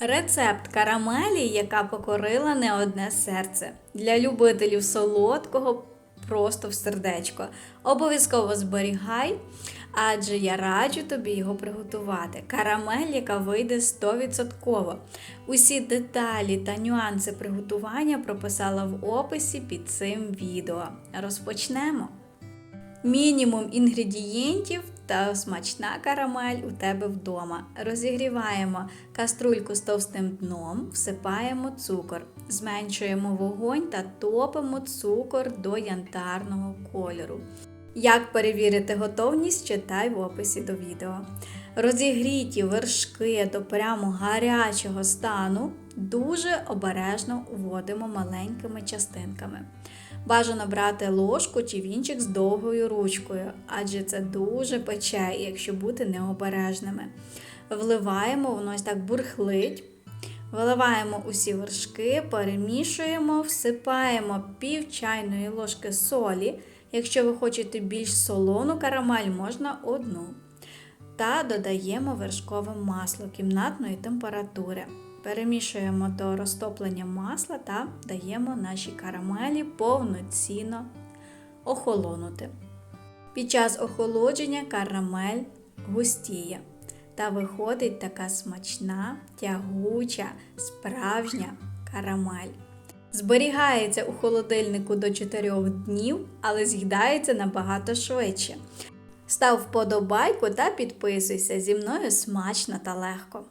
Рецепт карамелі, яка покорила не одне серце. Для любителів солодкого просто в сердечко. Обов'язково зберігай, адже я раджу тобі його приготувати. Карамель, яка вийде 100%. Усі деталі та нюанси приготування прописала в описі під цим відео. Розпочнемо. Мінімум інгредієнтів та смачна карамель у тебе вдома. Розігріваємо каструльку з товстим дном, всипаємо цукор, зменшуємо вогонь та топимо цукор до янтарного кольору. Як перевірити готовність, читай в описі до відео. Розігріті вершки до прямо гарячого стану дуже обережно вводимо маленькими частинками. Бажано брати ложку чи вінчик з довгою ручкою, адже це дуже пече, якщо бути необережними. Вливаємо, воно ось так бурхлить. Виливаємо усі вершки, перемішуємо, всипаємо пів чайної ложки солі. Якщо ви хочете більш солону карамель, можна одну. Та додаємо вершкове масло кімнатної температури. Перемішуємо до розтоплення масла та даємо нашій карамелі повноцінно охолонути. Під час охолодження карамель густіє та виходить така смачна, тягуча, справжня карамель. Зберігається у холодильнику до 4 днів, але з'їдається набагато швидше. Став вподобайку та підписуйся зі мною смачно та легко.